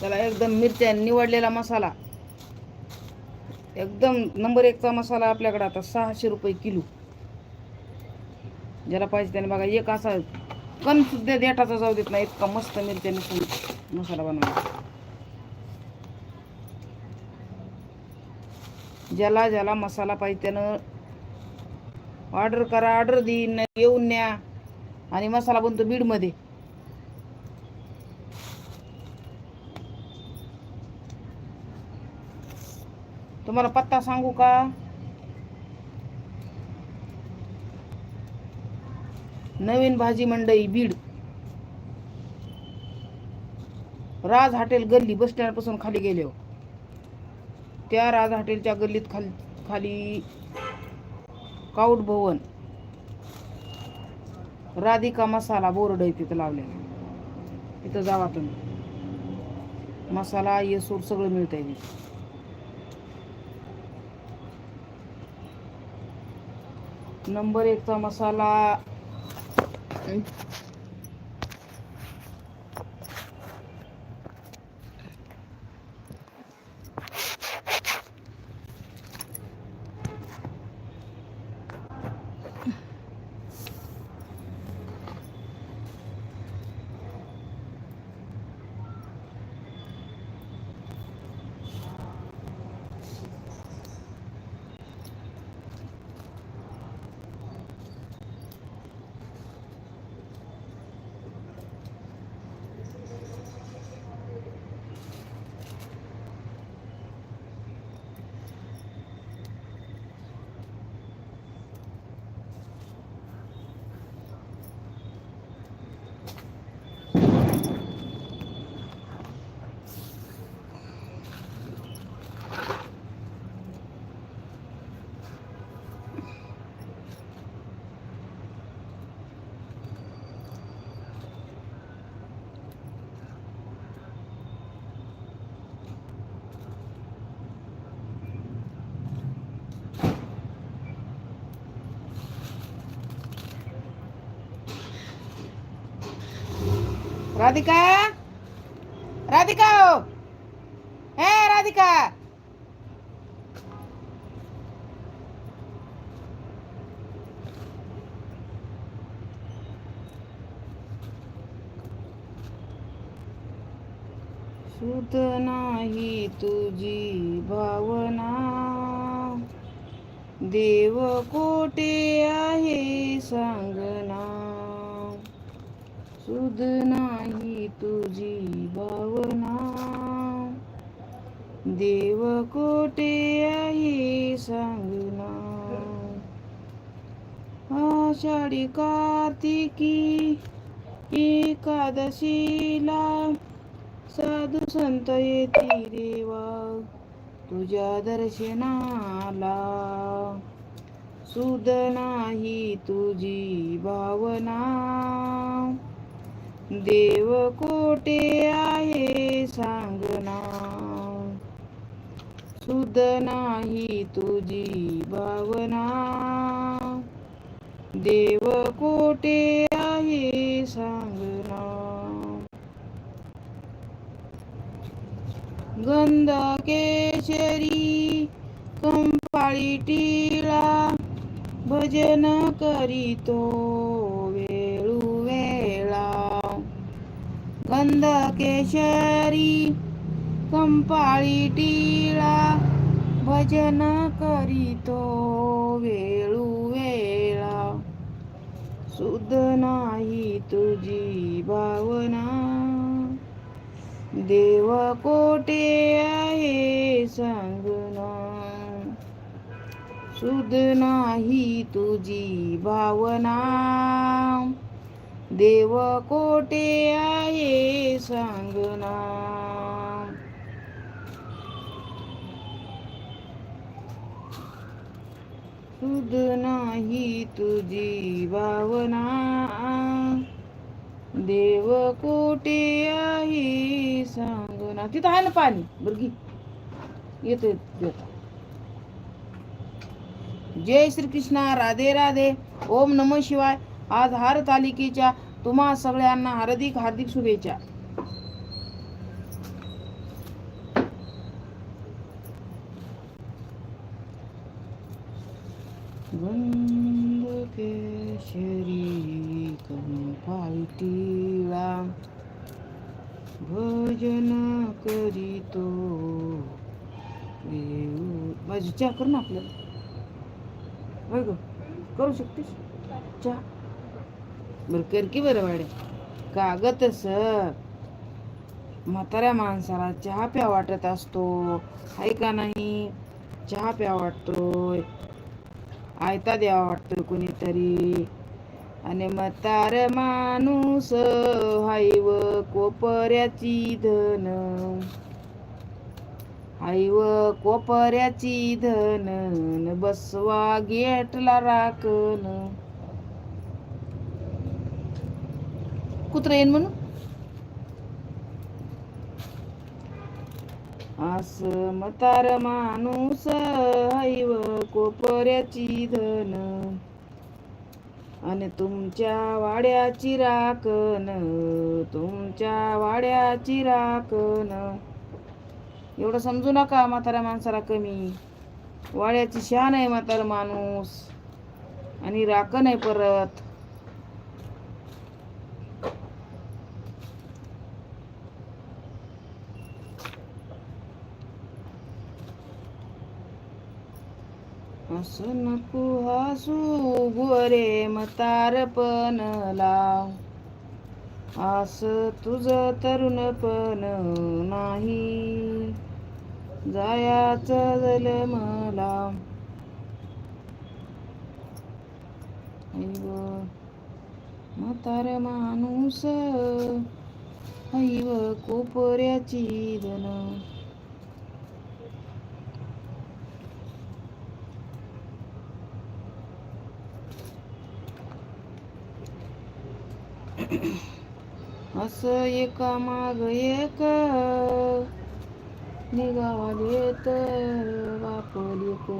त्याला एकदम मिरच्या निवडलेला मसाला. एकदम नंबर एकचा मसाला आपल्याकडे आता सहाशे रुपये किलो. ज्याला पाहिजे त्याने बघा एक असा कण सुद्धा देठाचा जाऊ देत नाही इतका मस्त मिरच्या निसून मसाला बनवायचा ज्याला ज्याला मसाला पाहिजे त्यानं ऑर्डर करा ऑर्डर देईन येऊन न्या. आणि मसाला बनतो बीडमध्ये. तुम्हाला पत्ता सांगू का? नवीन भाजी मंडई बीड. राज हॉटेल गल्ली बस स्टँडपासून खाली गेले हो. त्या राज हॉटेलच्या गल्लीत खाली खाली काऊट भवन. राधिका मसाला बोर्ड आहे तिथं लावलेला. तिथं जावा तुम्ही. मसाला येसूर सगळं मिळतंय तिथं. नंबर एकचा मसाला. राधिका? राधिका हो. हे राधिका. सुध नाही तुझी भावना. देव कोठे आहे सांगना. सुध नाही तुझी भावना देव कोठे आई सांगना. आषाढी कार्तिकी एकादशीला साधू संत येती देवा तुझ्या दर्शनाला. सुद नाही तुझी भावना. देव कोठे आहे? सांगना सुद नाही तुझी भावना. देव कोठे आहे? सांगना गंध केशरी कंपाळी टिळा भजन करीतो कंद केशरी कंपाळी टिळा भजन करीतो वेळू वेळा. नाही तुझी भावना देव कोठे आहे सांगना. सुद नाही तुझी भावना देव कोठे आहे सांगना सुद नाही तुझी भावना. देव कोठे आहे सांगना तिथं आहे ना पाणी. बरगी येतोय जय श्री कृष्णा राधे राधे. ओम नम शिवाय. आज हार तालिकेच्या तुम्हा सगळ्यांना हार्दिक हार्दिक शुभेच्छा. केशरी कंपाळी भजन करीतो। येऊ। माझी चहा कर ना आपल्याला. होय ग? करू शकतेस? चहा? बरं कर की बरं वाड्या. कागद तसं म्हाताऱ्या माणसाला चहा प्या वाटत असतो. आहे का नाही? चहा प्या वाटतोय. आयता द्यावा वाटतो कुणीतरी. आणि मतार माणूस हायव कोपऱ्याची धन. हायव कोपऱ्याची धन बसवा गेटला राखन कुत्र येईन म्हणून? मास मतार माणूस हैव कोपऱ्याची धन. आणि तुमच्या वाड्याची राखण तुमच्या वाड्याची राखण. एवढं समजू नका म्हाताऱ्या माणसाला कमी. वाड्याची शान आहे म्हातार माणूस. आणि राखण आहे परत. असं नको हसू गोरे मतारपण लाव. आस तुझ तरुणपण नाही. जायाच जल मला ऐव म्हातार माणूस ऐव कोपऱ्याची धन. असं एका माग एक निघालेत वापर येतो.